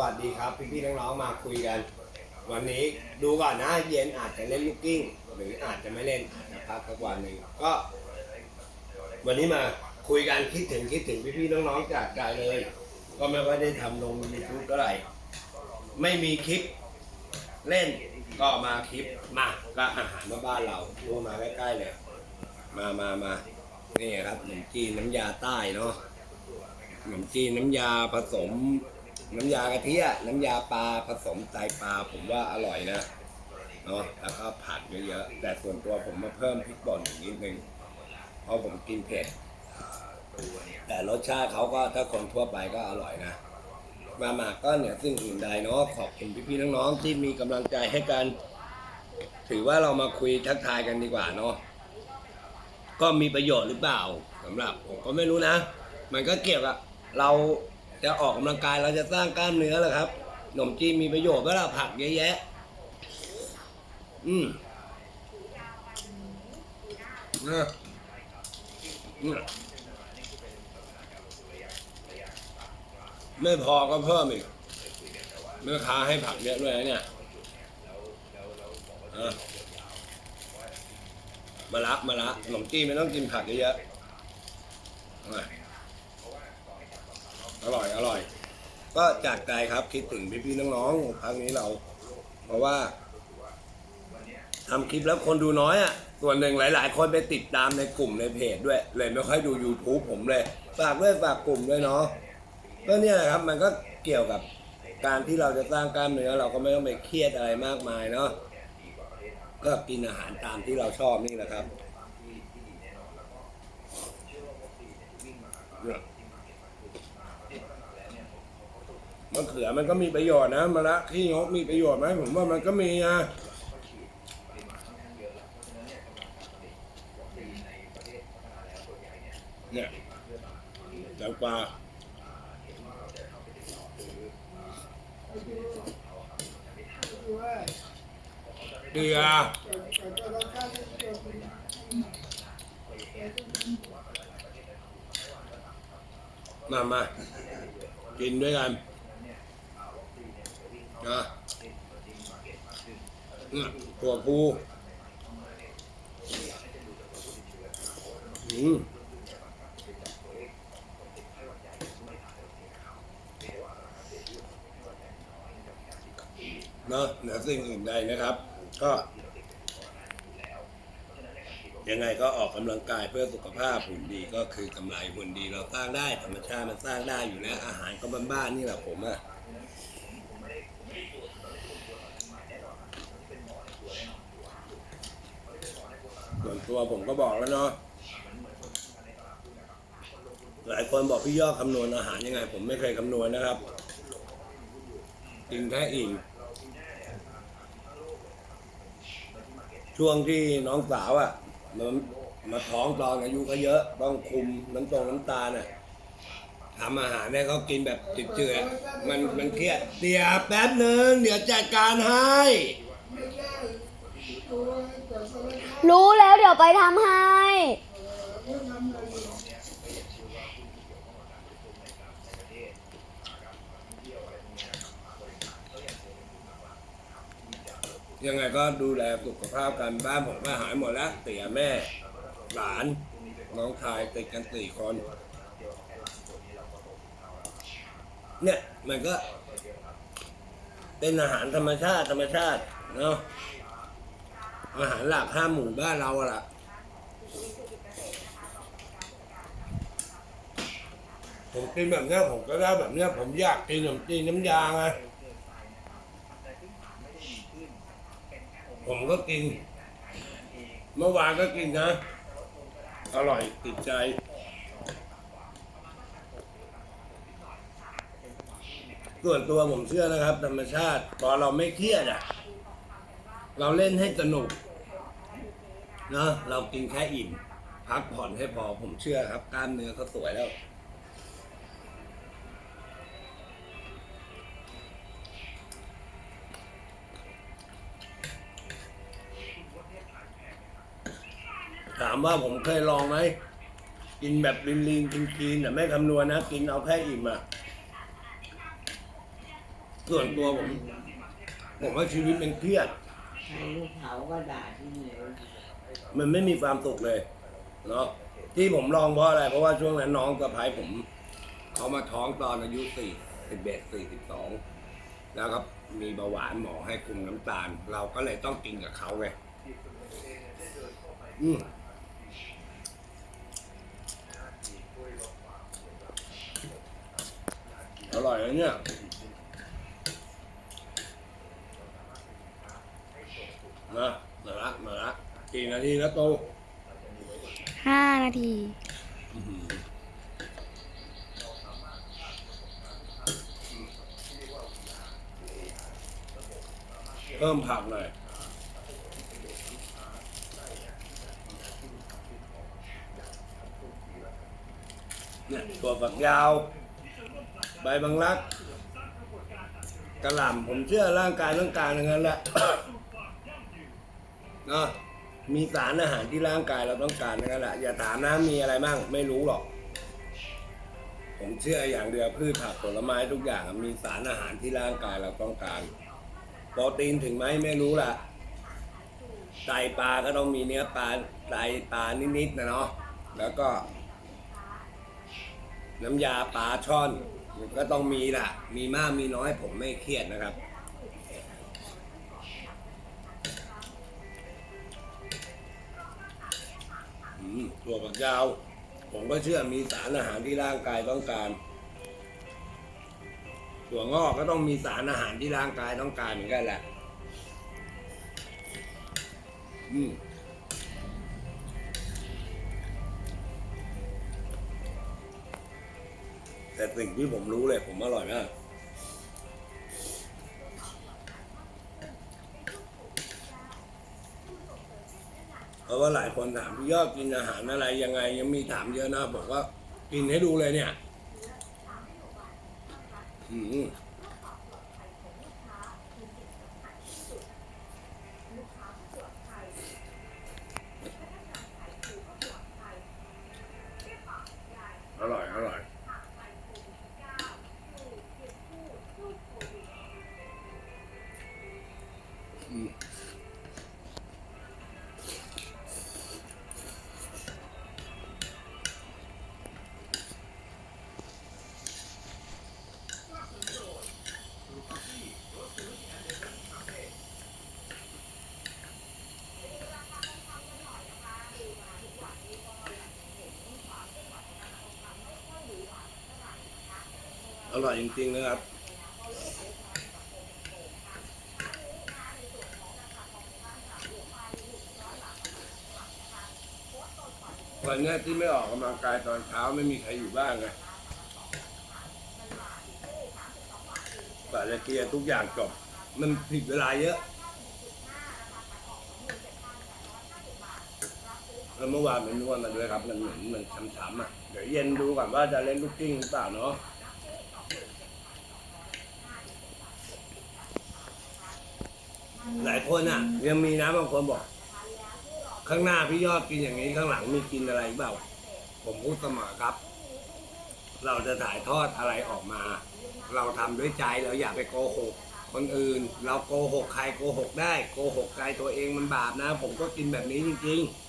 วัสดีครับ พี่ๆน้องๆมาคุยกัน วันนี้ดูก่อนนะเย็นอาจจะเล่นลูกกิ้ง หรืออาจจะไม่เล่นอาจจะพักสักวันหนึ่งก็ วันนี้มาคุยกันคิดถึงคิดถึงพี่ๆน้องๆจากใจเลย ก็ไม่ค่อยได้ทำลงยูทูบก็ไรไม่มีคลิปเล่นก็มาคลิปมาก็อาหารมาบ้านเราดูมาใกล้ๆเลยมามามานี่ครับขนมจีนน้ำยาใต้เนาะขนมจีนน้ำยาผสม น้ำยากะทิอะน้ำยาปลาผสมไตปลาผมว่าอร่อยนะเนาะแล้วก็ผัดเยอะๆแต่ส่วนตัวผมมาเพิ่มพริกป่นอีกนิดนึงเพราะผมกินเผ็ดแต่รสชาติเขาก็ถ้าคนทั่วไปก็อร่อยนะมาหมากก็เหนือสิ่งอื่นใดเนาะขอบคุณพี่ๆน้องๆที่มีกำลังใจให้กัน ถือว่าเรามาคุยทักทายกันดีกว่าเนาะก็มีประโยชน์หรือเปล่าสำหรับผมก็ไม่รู้นะ มันก็เกี่ยวกับเรา จะออกกำลังกายเราจะสร้างกล้ามเนื้อแหละครับขนมจีนมีประโยชน์ก็เราผักเยอะแยะ อืมเนี่ยเนี่ยไม่พอก็เพิ่มอีกแม่ค้าให้ผักเยอะด้วยนะเนี่ยอะมาละมาละขนมจีนไม่ต้องกินผักเยอะๆ อร่อย อร่อย ก็จากใจครับคิดถึงพี่ๆน้องๆครั้งนี้เรา เพราะว่าทำคลิปแล้วคนดูน้อยอะ ส่วนหนึ่งหลาย ๆ คนไปติดตามในกลุ่มในเพจด้วย เลยไม่ค่อยดู YouTube ผมเลย ฝากด้วยฝากกลุ่มด้วยเนาะก็เนี่ยครับมันก็เกี่ยวกับการที่เราจะสร้างกล้ามเนื้อเราก็ไม่ต้องไปเครียดอะไรมากมายเนาะก็กินอาหารตามที่เราชอบนี่แหละครับเนี่ย มะเขือมันก็มีประโยชน์นะมะระขี้งกมีประโยชน์ไหมผมว่ามันก็มีนะเนี่ยแตงกวาเกลือมามากินด้วยกัน นะตัวผู้อืมเนอะเหนือสิ่งอื่นใดนะครับ ก็ยังไงก็ออกกำลังกายเพื่อสุขภาพหุ่นดีก็คือกำไรหุ่นดีเราสร้างได้ธรรมชาติมันสร้างได้อยู่แล้วอาหารก็บ้านๆนี่แหละผมอะส่ ตัวผมก็บอกแล้วเนาะหลายคนบอกพี่ยอดคำนวณอาหารยังไง ผมไม่เคยคำนวณนะครับกินแค่อิ่มช่วงที่น้องสาวอะ่ะมันมาท้องตอนอายุก็เยอะ ต้องคุมน้ำตรงน้ำตาลอะทำอาหารเนี่ยเขากินแบบติดเจือมันมันเครียดเดี๋ยวแป๊บหนึ่งเดี๋ยวจัดการให้ รู้แล้วเดี๋ยวไปทำให้ ยังไงก็ดูแลสุขภาพกันบ้านผมก็หายหมดแล้วเตี่ยแม่ หลาน น้องชายติดกันสี่คน เนี่ย มันก็ เป็นอาหารธรรมชาติธรรมชาติเนาะ อาหารหลักห้าหมู่บ้านเราอะล่ะผมกินแบบเนี้ยผมก็ได้แบบเนี้ยผมอยากกินขนมจีนน้ำยาไงผมก็กิน เมื่อวานก็กินนะ อร่อยติดใจ ส่วนตัวผมเชื่อนะครับ ธรรมชาติ พอเราไม่เครียดอะ เราเล่นให้สนุก เนาะเรากินแค่อิ่ม พักผ่อนให้พอผมเชื่อครับกล้ามเนื้อเขาสวยแล้ว ถามว่าผมเคยลองไหมกินแบบลีนๆกินๆแต่ไม่คำนวณนะ กินเอาแค่อิ่มอะส่วนตัวผม ผมว่าชีวิตมันเครียด ใครลูกเผาก็ด่าที่เหนียว มันไม่มีความสุขเลยเนาะที่ผมลองเพราะอะไร เพราะว่าช่วงนั้นน้องสะพ้ายผมเขามาท้องตอนอายุสี่สิบเอ็ดสี่สิบสองแล้วก็มีเบาหวานหมอให้คุมน้ำตาล เราก็เลยต้องกินกับเขาไงอืมอร่อยนะเนี่ยนะมาะมาละ กี่นาทีแล้วโตห้านาที เพิ่มผักหน่อยเนี่ยตัวฝักยาว ใบบางรักกระหล่ำผมเชื่อร่างกายต้องการอย่างนั้นแหละเนาะ มีสารอาหารที่ร่างกายเราต้องการอย่างนั้นแหละอย่าถามนะมีอะไรบ้างไม่รู้หรอก ผมเชื่ออย่างเดียวพืชผักผลไม้ทุกอย่าง มีสารอาหารที่ร่างกายเราต้องการโปรตีนถึงไหมไม่รู้ล่ะไตปลาก็ต้องมีเนื้อปลาไตปลานิดๆนะเนาะแล้วก็ น้ำยาปลาช่อนก็ต้องมีล่ะ มีมากมีน้อยผมไม่เครียดนะครับ อืมตัวฝักยาว ผมก็เชื่อมีสารอาหารที่ร่างกายต้องการถั่วงอกก็ต้องมีสารอาหารที่ร่างกายต้องการเหมือนกันแหละ อืมแต่สิ่งที่ผมรู้เลยผมอร่อยมากะว่าหลายคนถามพี่ยอดกินอาหารอะไรยังไง ยังมีถามเยอะนะบอกว่ากินให้ดูเลยเนี่ยอืมอร่อย อร่อย อืม อร่อยจริงๆนะครับ วันนี้ที่ไม่ออกกำลังกายตอนเช้าไม่มีใครอยู่บ้านไงกว่าจะเคลียร์ทุกอย่างจบ มันผิดเวลาเยอะแล้วเมื่อวานมันนวดมาด้วยครับ มันเหมือนมันช้ำๆอะ เดี๋ยวเย็นดูก่อนว่าจะเล่นลูกกิ้งหรือเปล่าเนาะ หลายคนอะ ยังมีนะบางคนบอก ข้างหน้าพี่ยอดกินอย่างนี้ข้างหลังมีกินอะไรเปล่า ผมพูดเสมอครับ เราจะถ่ายทอดอะไรออกมา เราทำด้วยใจเราอย่าไปโกหก คนอื่น เราโกหกใครโกหกได้โกหกใครตัวเองมันบาปนะ ผมก็กินแบบนี้จริง ๆ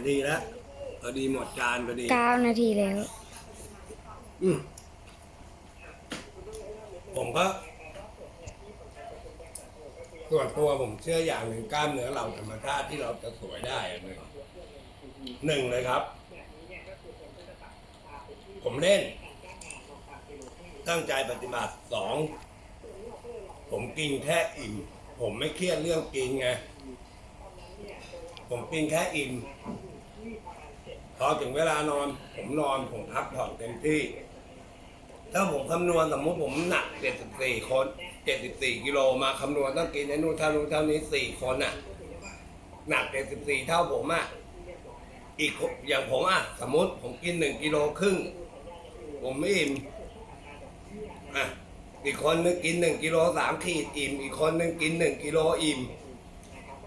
นาทีแล้วพอดีหมดจานพอดีเก้านาทีแล้ว อืมผมก็ส่วนตัวผมเชื่ออย่างหนึ่งกล้ามเนื้อเราธรรมชาติที่เราจะสวยได้อะหนึ่งหนึ่งเลยครับ ผมเล่น ตั้งใจปฏิบัติสองผมกินแค่อิ่มผมไม่เครียดเรื่องกินไงผมกินแค่อิ่ม พอถึงเวลานอน ผมนอนผมพักผ่อนเต็มที่ ถ้าผมคำนวณสมมติผมหนัก 74 คน 74 กิโลมาคำนวณต้องกินไอ้นู่นเท่านู้นเท่านี้ 4 คนน่ะ หนัก 74 เท่าผมอะ อีกอย่างผมอะ สมมติผมกิน 1 กิโลครึ่ง ผมไม่อิ่มอะอีกคนนึงกินหนึ่งกิโลสามขีดอิ่ม อีกคนนึงกินหนึ่งกิโลอิ่ม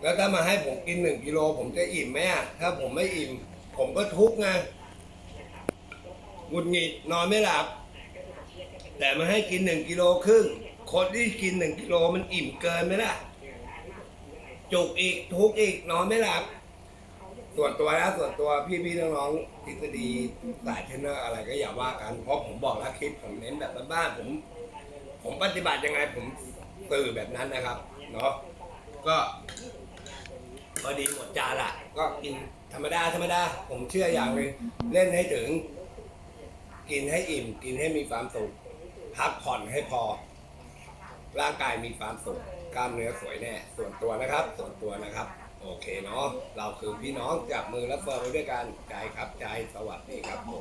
แล้วถ้ามาให้ผมกินหนึ่งกิโลผมจะอิ่มไหมอะถ้าผมไม่อิ่ม ผมก็ทุกข์ไงหงุดหงิดนอนไม่หลับ แต่มาให้กินหนึ่งกิโลครึ่งคนที่กินหนึ่งกิโลมันอิ่มเกินไหมล่ะ จุกอีกทุกข์อีกนอนไม่หลับ ส่วนตัวนะส่วนตัวพี่พี่น้องๆทฤษฎีสายเทรนเนอร์อะไรก็อย่าว่ากัน เพราะผมบอกแล้วคลิปผมเน้นแบบบ้านๆผม ผมปฏิบัติยังไงผมตื่นแบบนั้นนะครับ เนาะก็ พอดีหมดจานละก็กินธรรมดาธรรมดา ผมเชื่ออย่างหนึ่งเล่นให้ถึง กินให้อิ่ม กินให้มีความสุขพักผ่อนให้พอ ร่างกายมีความสุขกล้ามเนื้อสวยแน่ ส่วนตัวนะครับ ส่วนตัวนะครับ โอเคเนาะเราคือพี่น้องจับมือและเฟิร์มไปด้วยกันใจครับใจสวัสดีครับผม